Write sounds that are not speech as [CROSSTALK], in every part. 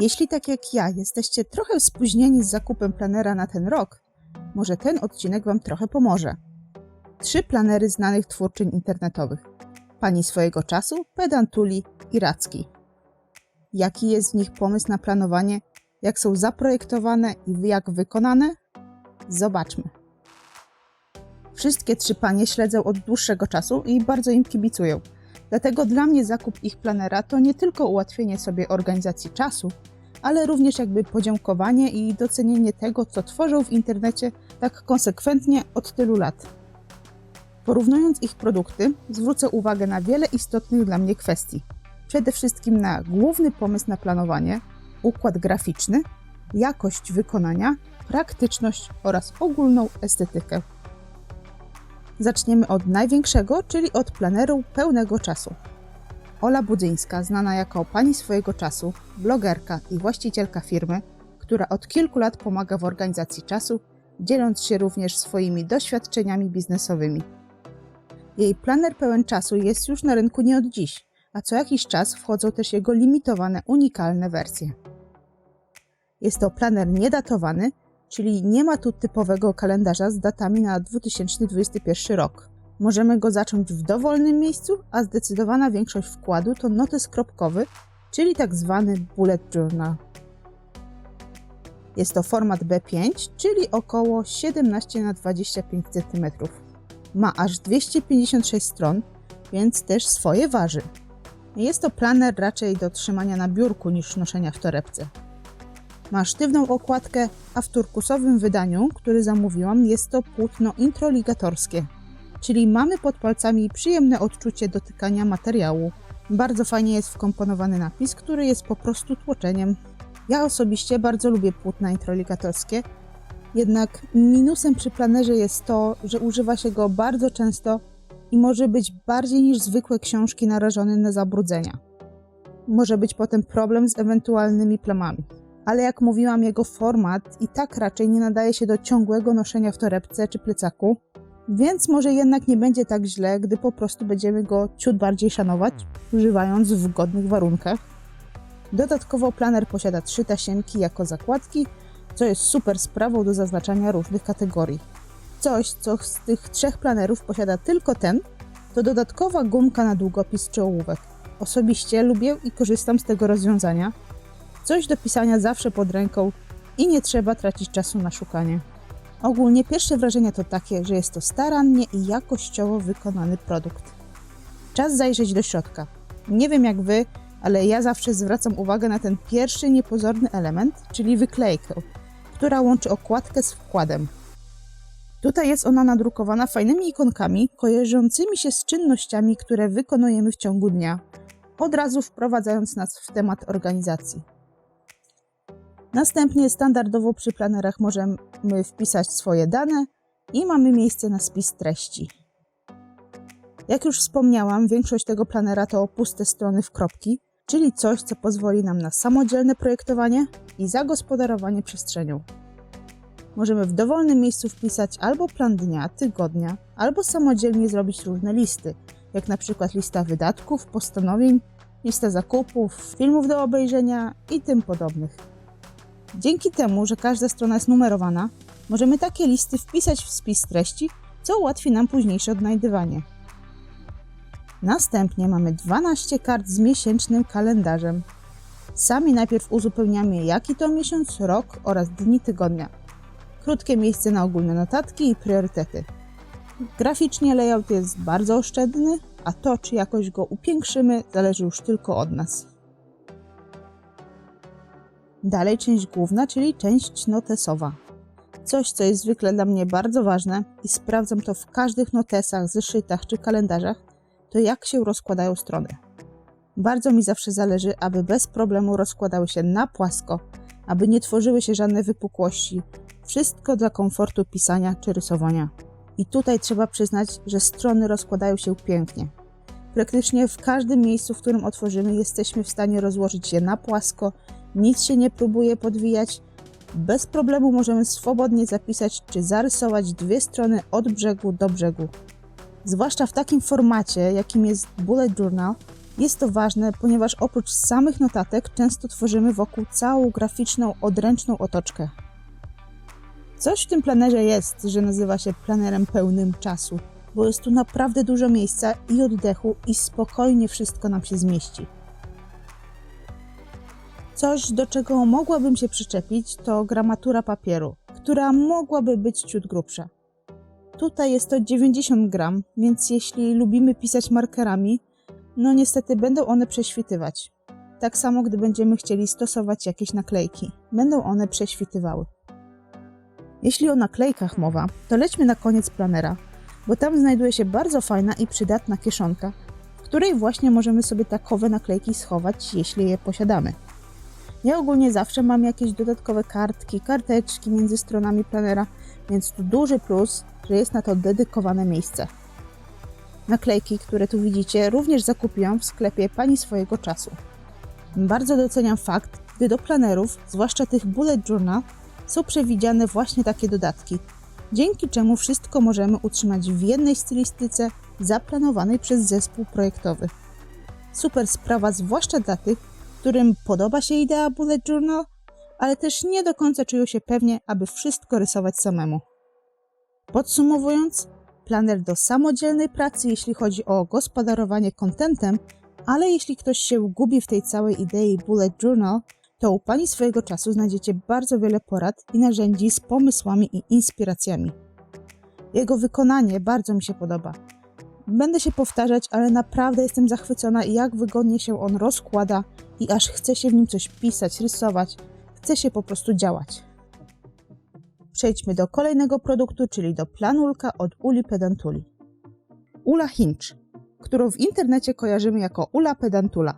Jeśli tak jak ja jesteście trochę spóźnieni z zakupem planera na ten rok, może ten odcinek Wam trochę pomoże. Trzy planery znanych twórczyń internetowych. Pani swojego czasu, Pedantuli i Racki. Jaki jest w nich pomysł na planowanie, jak są zaprojektowane i jak wykonane? Zobaczmy. Wszystkie trzy panie śledzę od dłuższego czasu i bardzo im kibicują. Dlatego dla mnie zakup ich planera to nie tylko ułatwienie sobie organizacji czasu, ale również jakby podziękowanie i docenienie tego, co tworzą w internecie tak konsekwentnie od tylu lat. Porównując ich produkty, zwrócę uwagę na wiele istotnych dla mnie kwestii. Przede wszystkim na główny pomysł na planowanie, układ graficzny, jakość wykonania, praktyczność oraz ogólną estetykę. Zaczniemy od największego, czyli od planeru pełnego czasu. Ola Budzyńska, znana jako pani swojego czasu, blogerka i właścicielka firmy, która od kilku lat pomaga w organizacji czasu, dzieląc się również swoimi doświadczeniami biznesowymi. Jej planer pełen czasu jest już na rynku nie od dziś, a co jakiś czas wchodzą też jego limitowane, unikalne wersje. Jest to planer niedatowany, czyli nie ma tu typowego kalendarza z datami na 2021 rok. Możemy go zacząć w dowolnym miejscu, a zdecydowana większość wkładu to notes kropkowy, czyli tak zwany bullet journal. Jest to format B5, czyli około 17 na 25 cm. Ma aż 256 stron, więc też swoje waży. Jest to planer raczej do trzymania na biurku niż noszenia w torebce. Ma sztywną okładkę, a w turkusowym wydaniu, który zamówiłam, jest to płótno introligatorskie, czyli mamy pod palcami przyjemne odczucie dotykania materiału. Bardzo fajnie jest wkomponowany napis, który jest po prostu tłoczeniem. Ja osobiście bardzo lubię płótna introligatorskie, jednak minusem przy planerze jest to, że używa się go bardzo często i może być bardziej niż zwykłe książki narażony na zabrudzenia. Może być potem problem z ewentualnymi plamami ale jak mówiłam, jego format i tak raczej nie nadaje się do ciągłego noszenia w torebce czy plecaku, więc może jednak nie będzie tak źle, gdy po prostu będziemy go ciut bardziej szanować, używając w godnych warunkach. Dodatkowo planer posiada trzy tasiemki jako zakładki, co jest super sprawą do zaznaczania różnych kategorii. Coś, co z tych trzech planerów posiada tylko ten, to dodatkowa gumka na długopis czy ołówek. Osobiście lubię i korzystam z tego rozwiązania, Coś do pisania zawsze pod ręką i nie trzeba tracić czasu na szukanie. Ogólnie pierwsze wrażenie to takie, że jest to starannie i jakościowo wykonany produkt. Czas zajrzeć do środka. Nie wiem jak wy, ale ja zawsze zwracam uwagę na ten pierwszy niepozorny element, czyli wyklejkę, która łączy okładkę z wkładem. Tutaj jest ona nadrukowana fajnymi ikonkami kojarzącymi się z czynnościami, które wykonujemy w ciągu dnia, od razu wprowadzając nas w temat organizacji. Następnie standardowo przy planerach możemy wpisać swoje dane i mamy miejsce na spis treści. Jak już wspomniałam, większość tego planera to puste strony w kropki, czyli coś, co pozwoli nam na samodzielne projektowanie i zagospodarowanie przestrzenią. Możemy w dowolnym miejscu wpisać albo plan dnia, tygodnia, albo samodzielnie zrobić różne listy, jak na przykład lista wydatków, postanowień, lista zakupów, filmów do obejrzenia i tym podobnych. Dzięki temu, że każda strona jest numerowana, możemy takie listy wpisać w spis treści, co ułatwi nam późniejsze odnajdywanie. Następnie mamy 12 kart z miesięcznym kalendarzem. Sami najpierw uzupełniamy jaki to miesiąc, rok oraz dni tygodnia. Krótkie miejsce na ogólne notatki i priorytety. Graficznie layout jest bardzo oszczędny, a to czy jakoś go upiększymy zależy już tylko od nas. Dalej część główna, czyli część notesowa. Coś, co jest zwykle dla mnie bardzo ważne i sprawdzam to w każdych notesach, zeszytach czy kalendarzach, to jak się rozkładają strony. Bardzo mi zawsze zależy, aby bez problemu rozkładały się na płasko, aby nie tworzyły się żadne wypukłości. Wszystko dla komfortu pisania czy rysowania. I tutaj trzeba przyznać, że strony rozkładają się pięknie. Praktycznie w każdym miejscu, w którym otworzymy, jesteśmy w stanie rozłożyć je na płasko nic się nie próbuje podwijać. Bez problemu możemy swobodnie zapisać czy zarysować dwie strony od brzegu do brzegu. Zwłaszcza w takim formacie, jakim jest bullet journal, Jest to ważne, ponieważ oprócz samych notatek często tworzymy wokół całą graficzną, odręczną otoczkę. Coś w tym planerze jest, że nazywa się planerem pełnym czasu, bo jest tu naprawdę dużo miejsca i oddechu i spokojnie wszystko nam się zmieści. Coś, do czego mogłabym się przyczepić, to gramatura papieru, która mogłaby być ciut grubsza. Tutaj jest to 90 gram, więc jeśli lubimy pisać markerami, no niestety będą one prześwitywać. Tak samo, gdy będziemy chcieli stosować jakieś naklejki, będą one prześwitywały. Jeśli o naklejkach mowa, to lećmy na koniec planera, bo tam znajduje się bardzo fajna i przydatna kieszonka, w której właśnie możemy sobie takowe naklejki schować, jeśli je posiadamy. Ja ogólnie zawsze mam jakieś dodatkowe kartki, karteczki między stronami planera, więc tu duży plus, że jest na to dedykowane miejsce. Naklejki, które tu widzicie, również zakupiłam w sklepie pani swojego czasu. Bardzo doceniam fakt, gdy do planerów, zwłaszcza tych bullet journal, są przewidziane właśnie takie dodatki, dzięki czemu wszystko możemy utrzymać w jednej stylistyce zaplanowanej przez zespół projektowy. Super sprawa, zwłaszcza dla tych, którym podoba się idea bullet journal, ale też nie do końca czują się pewnie, aby wszystko rysować samemu. Podsumowując, planer do samodzielnej pracy, jeśli chodzi o gospodarowanie kontentem, ale jeśli ktoś się gubi w tej całej idei bullet journal, to u Pani swojego czasu znajdziecie bardzo wiele porad i narzędzi z pomysłami i inspiracjami. Jego wykonanie bardzo mi się podoba. Będę się powtarzać, ale naprawdę jestem zachwycona, jak wygodnie się on rozkłada i aż chce się w nim coś pisać, rysować, chce się po prostu działać. Przejdźmy do kolejnego produktu, czyli do planulka od Uli Pedantuli. Ula Hinch, którą w internecie kojarzymy jako Ula Pedantula.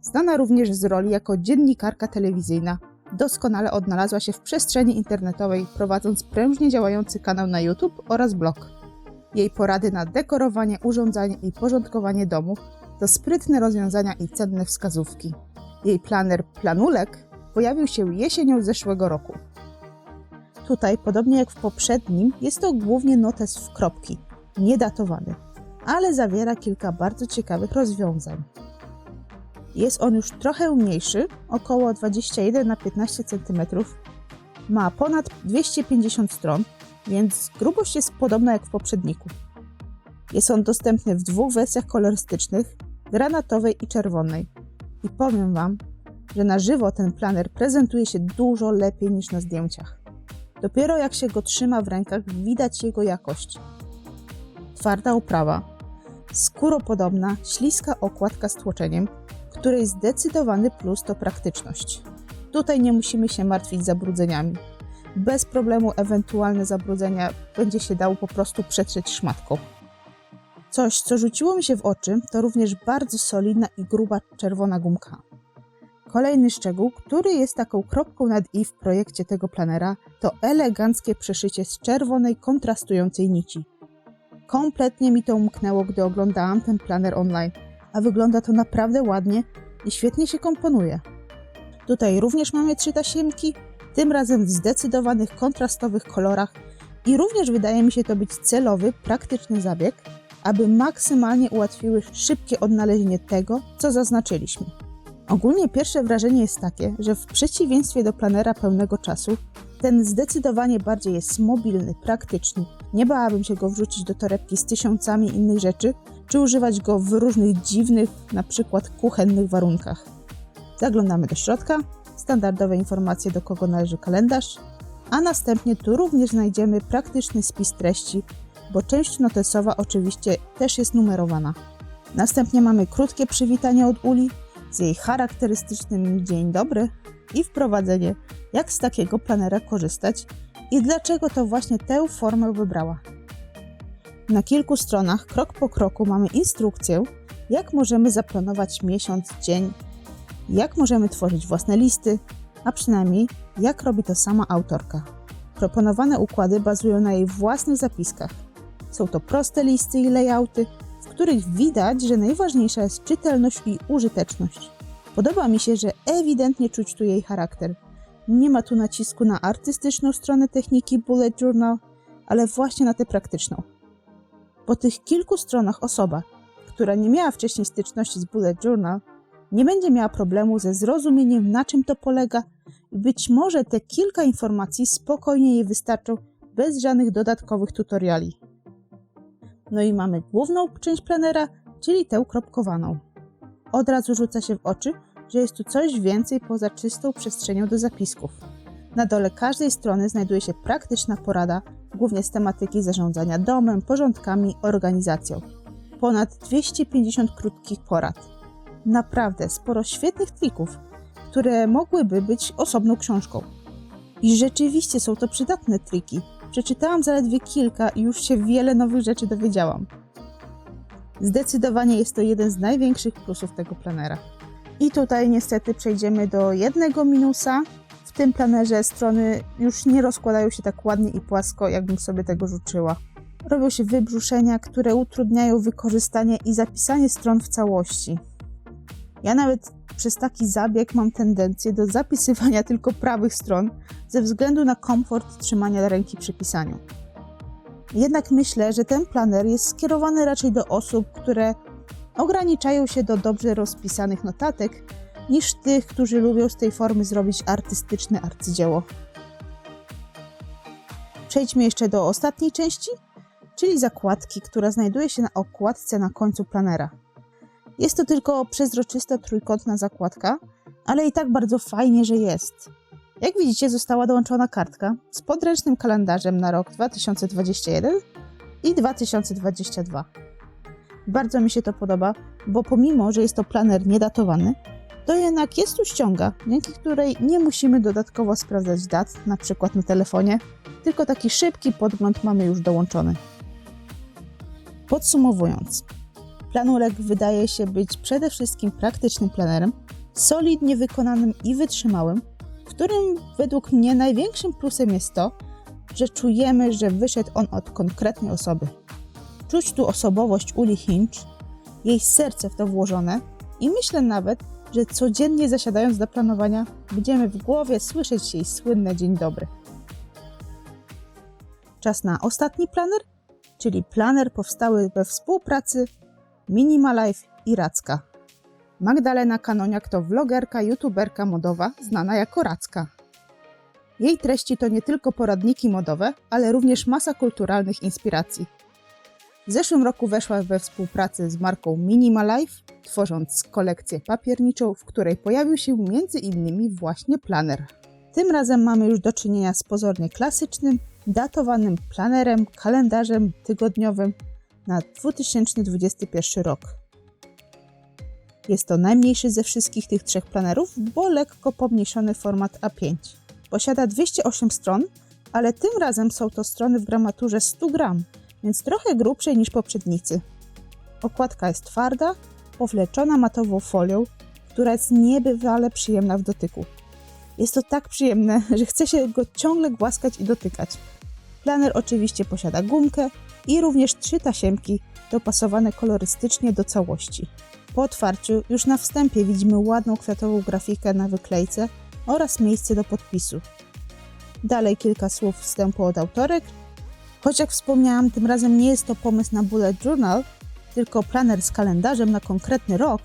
Znana również z roli jako dziennikarka telewizyjna, doskonale odnalazła się w przestrzeni internetowej, prowadząc prężnie działający kanał na YouTube oraz blog. Jej porady na dekorowanie, urządzanie i porządkowanie domów to sprytne rozwiązania i cenne wskazówki. Jej planer Planulek pojawił się jesienią zeszłego roku. Tutaj, podobnie jak w poprzednim, jest to głównie notes w kropki, niedatowany, ale zawiera kilka bardzo ciekawych rozwiązań. Jest on już trochę mniejszy, około 21 na 15 cm. Ma ponad 250 stron, więc grubość jest podobna jak w poprzedniku. Jest on dostępny w dwóch wersjach kolorystycznych, granatowej i czerwonej. I powiem Wam, że na żywo ten planer prezentuje się dużo lepiej niż na zdjęciach. Dopiero jak się go trzyma w rękach, widać jego jakość. Twarda oprawa, skóropodobna, śliska okładka z tłoczeniem, której zdecydowany plus to praktyczność. Tutaj nie musimy się martwić zabrudzeniami. Bez problemu ewentualne zabrudzenia będzie się dało po prostu przetrzeć szmatką. Coś, co rzuciło mi się w oczy, to również bardzo solidna i gruba czerwona gumka. Kolejny szczegół, który jest taką kropką nad i w projekcie tego planera, to eleganckie przeszycie z czerwonej, kontrastującej nici. Kompletnie mi to umknęło, gdy oglądałam ten planer online, a wygląda to naprawdę ładnie i świetnie się komponuje. Tutaj również mamy trzy tasiemki, tym razem w zdecydowanych kontrastowych kolorach i również wydaje mi się to być celowy, praktyczny zabieg, aby maksymalnie ułatwiły szybkie odnalezienie tego, co zaznaczyliśmy. Ogólnie pierwsze wrażenie jest takie, że w przeciwieństwie do planera pełnego czasu, ten zdecydowanie bardziej jest mobilny, praktyczny. Nie bałabym się go wrzucić do torebki z tysiącami innych rzeczy, czy używać go w różnych dziwnych, na przykład kuchennych warunkach. Zaglądamy do środka, standardowe informacje do kogo należy kalendarz, a następnie tu również znajdziemy praktyczny spis treści, bo część notesowa oczywiście też jest numerowana. Następnie mamy krótkie przywitanie od Uli z jej charakterystycznym dzień dobry i wprowadzenie, jak z takiego planera korzystać i dlaczego to właśnie tę formę wybrała. Na kilku stronach, krok po kroku, mamy instrukcję, jak możemy zaplanować miesiąc, dzień, jak możemy tworzyć własne listy, a przynajmniej jak robi to sama autorka. Proponowane układy bazują na jej własnych zapiskach. Są to proste listy i layouty, w których widać, że najważniejsza jest czytelność i użyteczność. Podoba mi się, że ewidentnie czuć tu jej charakter. Nie ma tu nacisku na artystyczną stronę techniki bullet journal, ale właśnie na tę praktyczną. Po tych kilku stronach osoba, która nie miała wcześniej styczności z Bullet Journal, nie będzie miała problemu ze zrozumieniem, na czym to polega i być może te kilka informacji spokojnie jej wystarczą bez żadnych dodatkowych tutoriali. No i mamy główną część planera, czyli tę kropkowaną. Od razu rzuca się w oczy, że jest tu coś więcej poza czystą przestrzenią do zapisków. Na dole każdej strony znajduje się praktyczna porada, głównie z tematyki zarządzania domem, porządkami, organizacją. Ponad 250 krótkich porad. Naprawdę sporo świetnych trików, które mogłyby być osobną książką. I rzeczywiście są to przydatne triki. Przeczytałam zaledwie kilka i już się wiele nowych rzeczy dowiedziałam. Zdecydowanie jest to jeden z największych plusów tego planera. I tutaj niestety przejdziemy do jednego minusa. W tym planerze strony już nie rozkładają się tak ładnie i płasko, jakbym sobie tego życzyła. Robią się wybrzuszenia, które utrudniają wykorzystanie i zapisanie stron w całości. Ja nawet przez taki zabieg mam tendencję do zapisywania [LAUGHS] tylko prawych stron ze względu na komfort trzymania ręki przy pisaniu. Jednak myślę, że ten planer jest skierowany raczej do osób, które ograniczają się do dobrze rozpisanych notatek, niż tych, którzy lubią z tej formy zrobić artystyczne arcydzieło. Przejdźmy jeszcze do ostatniej części, czyli zakładki, która znajduje się na okładce na końcu planera. Jest to tylko przezroczysta trójkątna zakładka, ale i tak bardzo fajnie, że jest. Jak widzicie, została dołączona kartka z podręcznym kalendarzem na rok 2021 i 2022. Bardzo mi się to podoba, bo pomimo, że jest to planer niedatowany, to jednak jest tu ściąga, dzięki której nie musimy dodatkowo sprawdzać dat, na przykład na telefonie, tylko taki szybki podgląd mamy już dołączony. Podsumowując, planurek wydaje się być przede wszystkim praktycznym planerem, solidnie wykonanym i wytrzymałym, którym według mnie największym plusem jest to, że czujemy, że wyszedł on od konkretnej osoby. Czuć tu osobowość Uli Hinch, jej serce w to włożone i myślę nawet, że codziennie zasiadając do planowania, będziemy w głowie słyszeć jej słynne dzień dobry. Czas na ostatni planer, czyli planer powstały we współpracy Minimalife i Racka. Magdalena Kanoniak to vlogerka, youtuberka modowa znana jako Racka. Jej treści to nie tylko poradniki modowe, ale również masa kulturalnych inspiracji. W zeszłym roku weszła we współpracę z marką Minimalife, tworząc kolekcję papierniczą, w której pojawił się m.in. właśnie planer. Tym razem mamy już do czynienia z pozornie klasycznym, datowanym planerem, kalendarzem tygodniowym na 2021 rok. Jest to najmniejszy ze wszystkich tych trzech planerów, bo lekko pomniejszony format A5. Posiada 208 stron, ale tym razem są to strony w gramaturze 100 gram, więc trochę grubszej niż poprzednicy. Okładka jest twarda, powleczona matową folią, która jest niebywale przyjemna w dotyku. Jest to tak przyjemne, że chce się go ciągle głaskać i dotykać. Planer oczywiście posiada gumkę i również trzy tasiemki dopasowane kolorystycznie do całości. Po otwarciu już na wstępie widzimy ładną kwiatową grafikę na wyklejce oraz miejsce do podpisu. Dalej kilka słów wstępu od autorek. Choć jak wspomniałam, tym razem nie jest to pomysł na bullet journal, tylko planer z kalendarzem na konkretny rok,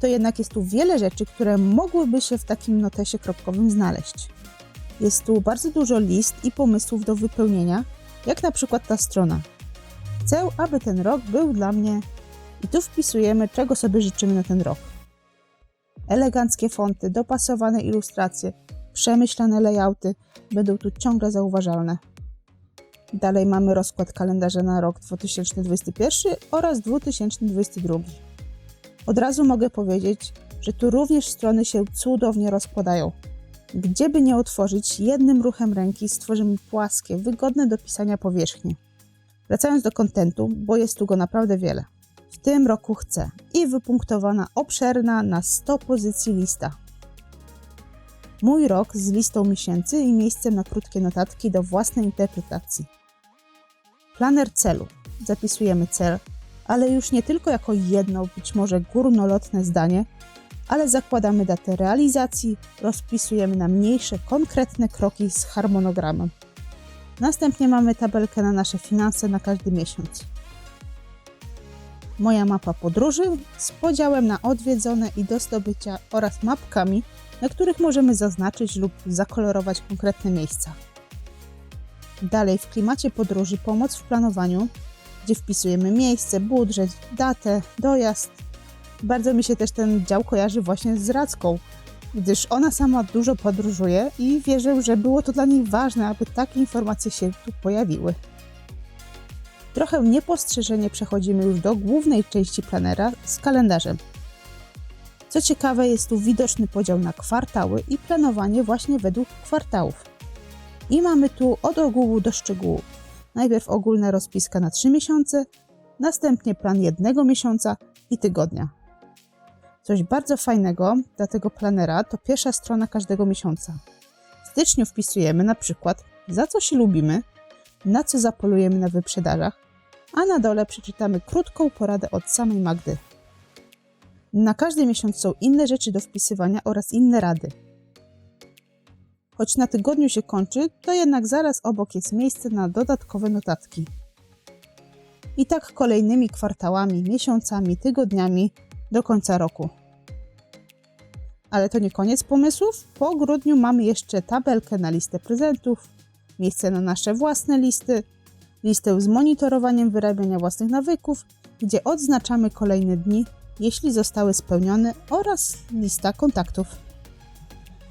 to jednak jest tu wiele rzeczy, które mogłyby się w takim notesie kropkowym znaleźć. Jest tu bardzo dużo list i pomysłów do wypełnienia, jak na przykład ta strona. Chcę, aby ten rok był dla mnie i tu wpisujemy, czego sobie życzymy na ten rok. Eleganckie fonty, dopasowane ilustracje, przemyślane layouty będą tu ciągle zauważalne. Dalej mamy rozkład kalendarza na rok 2021 oraz 2022. Od razu mogę powiedzieć, że tu również strony się cudownie rozkładają. Gdzie by nie otworzyć, jednym ruchem ręki stworzymy płaskie, wygodne do pisania powierzchnie. Wracając do kontentu, bo jest tu go naprawdę wiele. W tym roku chcę i wypunktowana obszerna na 100 pozycji lista. Mój rok z listą miesięcy i miejscem na krótkie notatki do własnej interpretacji. Planer celu. Zapisujemy cel, ale już nie tylko jako jedno, być może górnolotne zdanie, ale zakładamy datę realizacji, rozpisujemy na mniejsze, konkretne kroki z harmonogramem. Następnie mamy tabelkę na nasze finanse na każdy miesiąc. Moja mapa podróży z podziałem na odwiedzone i do zdobycia oraz mapkami, na których możemy zaznaczyć lub zakolorować konkretne miejsca. Dalej w klimacie podróży pomoc w planowaniu, gdzie wpisujemy miejsce, budżet, datę, dojazd. Bardzo mi się też ten dział kojarzy właśnie z Radzką, gdyż ona sama dużo podróżuje i wierzę, że było to dla niej ważne, aby takie informacje się tu pojawiły. Trochę niepostrzeżenie przechodzimy już do głównej części planera z kalendarzem. Co ciekawe, jest tu widoczny podział na kwartały i planowanie właśnie według kwartałów. I mamy tu od ogółu do szczegółu. Najpierw ogólna rozpiska na 3 miesiące, następnie plan jednego miesiąca i tygodnia. Coś bardzo fajnego dla tego planera to pierwsza strona każdego miesiąca. W styczniu wpisujemy na przykład za co się lubimy, na co zapolujemy na wyprzedażach, a na dole przeczytamy krótką poradę od samej Magdy. Na każdy miesiąc są inne rzeczy do wpisywania oraz inne rady. Choć na tygodniu się kończy, to jednak zaraz obok jest miejsce na dodatkowe notatki. I tak kolejnymi kwartałami, miesiącami, tygodniami do końca roku. Ale to nie koniec pomysłów. Po grudniu mamy jeszcze tabelkę na listę prezentów, miejsce na nasze własne listy, listę z monitorowaniem wyrabiania własnych nawyków, gdzie odznaczamy kolejne dni, jeśli zostały spełnione, oraz lista kontaktów.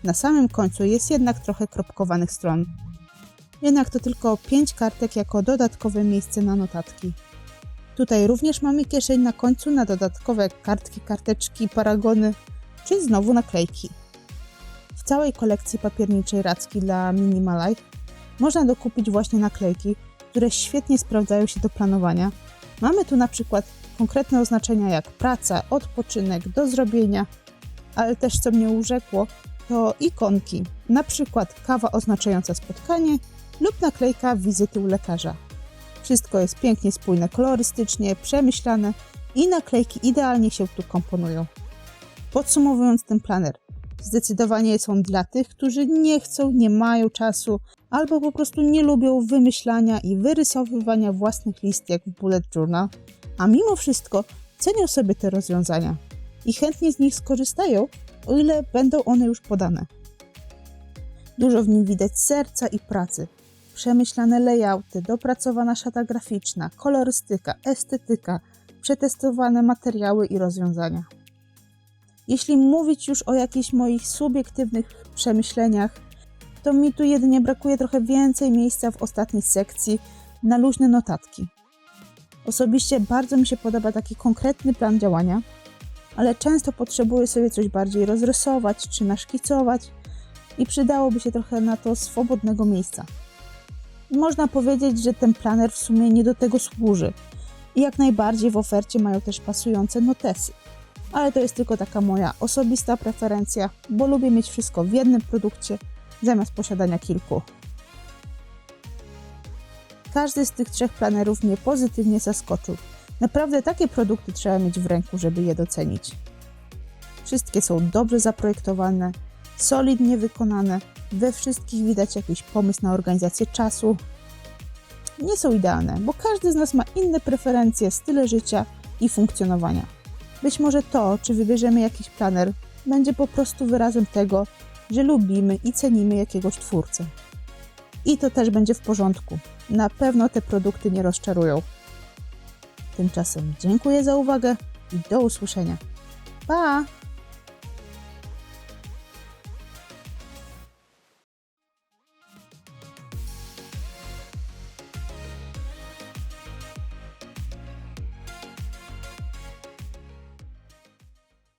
Na samym końcu jest jednak trochę kropkowanych stron. Jednak to tylko 5 kartek jako dodatkowe miejsce na notatki. Tutaj również mamy kieszeń na końcu na dodatkowe kartki, karteczki, paragony czy znowu naklejki. W całej kolekcji papierniczej Racki dla Minimalife można dokupić właśnie naklejki, które świetnie sprawdzają się do planowania. Mamy tu na przykład konkretne oznaczenia jak praca, odpoczynek, do zrobienia, ale też co mnie urzekło, to ikonki, na przykład kawa oznaczająca spotkanie lub naklejka wizyty u lekarza. Wszystko jest pięknie spójne kolorystycznie, przemyślane i naklejki idealnie się tu komponują. Podsumowując ten planer, zdecydowanie są dla tych, którzy nie chcą, nie mają czasu albo po prostu nie lubią wymyślania i wyrysowywania własnych list jak w bullet journal, a mimo wszystko cenią sobie te rozwiązania i chętnie z nich skorzystają, o ile będą one już podane. Dużo w nim widać serca i pracy. Przemyślane layouty, dopracowana szata graficzna, kolorystyka, estetyka, przetestowane materiały i rozwiązania. Jeśli mówić już o jakichś moich subiektywnych przemyśleniach, to mi tu jedynie brakuje trochę więcej miejsca w ostatniej sekcji na luźne notatki. Osobiście bardzo mi się podoba taki konkretny plan działania, ale często potrzebuję sobie coś bardziej rozrysować czy naszkicować i przydałoby się trochę na to swobodnego miejsca. Można powiedzieć, że ten planer w sumie nie do tego służy i jak najbardziej w ofercie mają też pasujące notesy. Ale to jest tylko taka moja osobista preferencja, bo lubię mieć wszystko w jednym produkcie zamiast posiadania kilku. Każdy z tych trzech planerów mnie pozytywnie zaskoczył. Naprawdę takie produkty trzeba mieć w ręku, żeby je docenić. Wszystkie są dobrze zaprojektowane, solidnie wykonane, we wszystkich widać jakiś pomysł na organizację czasu. Nie są idealne, bo każdy z nas ma inne preferencje, style życia i funkcjonowania. Być może to, czy wybierzemy jakiś planer, będzie po prostu wyrazem tego, że lubimy i cenimy jakiegoś twórcę. I to też będzie w porządku. Na pewno te produkty nie rozczarują. Tymczasem dziękuję za uwagę i do usłyszenia. Pa!